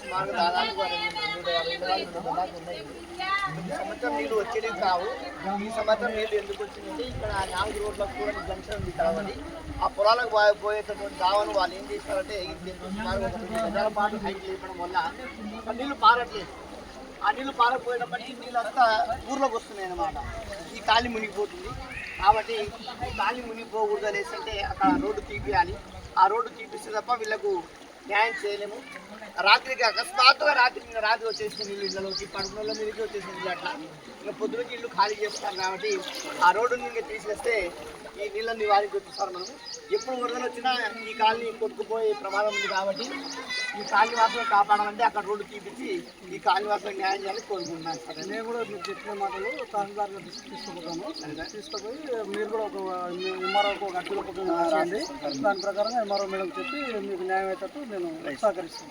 సుమారు దాదాపు ఈ సంవత్సరం నీళ్ళు వచ్చేది కావు ఈ సంవత్సరం నీళ్ళు ఎందుకు వచ్చిందంటే ఇక్కడ నాలుగు రోడ్లకు కూడా జంక్షన్ ఉంది కాబట్టి ఆ పొలాలకు పోయే- పోయేటటువంటి దావను వాళ్ళు ఏం చేస్తారంటే ఇది సుమారు ఒక గజాల పాటు హైట్ లేపడం వల్ల నీళ్ళు పారట్లేదు ఆ నీళ్ళు పారకపోయేటప్పటికి నీళ్ళంతా ఊర్లోకి వస్తున్నాయి అన్నమాట. ఈ కాలి మునిగిపోతుంది. కాబట్టి కాలి మునిగిపోకూడదు అనేసి అంటే అక్కడ రోడ్డు తీపియాలి. ఆ రోడ్డు తీపిస్తే తప్ప వీళ్ళకు న్యాయం చేయలేము. రాత్రికి అకస్మాత్తుగా రాత్రి ఇంకా రాత్రి వచ్చేసిన నీళ్ళు ఇళ్ళలోకి పడుకున్న మీదకి వచ్చేసిన నీళ్ళు అట్లా. ఇంకా పొద్దునకి ఇల్లు ఖాళీ చేస్తారు కాబట్టి ఆ రోడ్డు నుండి తీసేస్తే ఈ నీళ్ళని నివారించవచ్చు మనం. ఎప్పుడు వరదలు వచ్చినా ఈ కాలనీ కొట్టుకుపోయే ప్రమాదం ఉంది కాబట్టి ఈ కాలనీ వాసులు కాపాడాలంటే అక్కడ రోడ్డు తీపిచ్చి ఈ కాలనీ న్యాయం చేయాలని కోరుకుంటున్నాను సార్. నేను కూడా మీరు చెప్పిన మాటలు తహసీల్దార్ గారు తీసుకుపోతాను. తీసుకుపోయి మీరు కూడా ఒక ఎంఆర్ఓకి ఒక అడ్డులో చేయండి దాని ప్రకారంగా ఎంఆర్ఓ మేడం చెప్పి మీకు న్యాయం అయ్యేటట్టు నేను సహకరిస్తాను.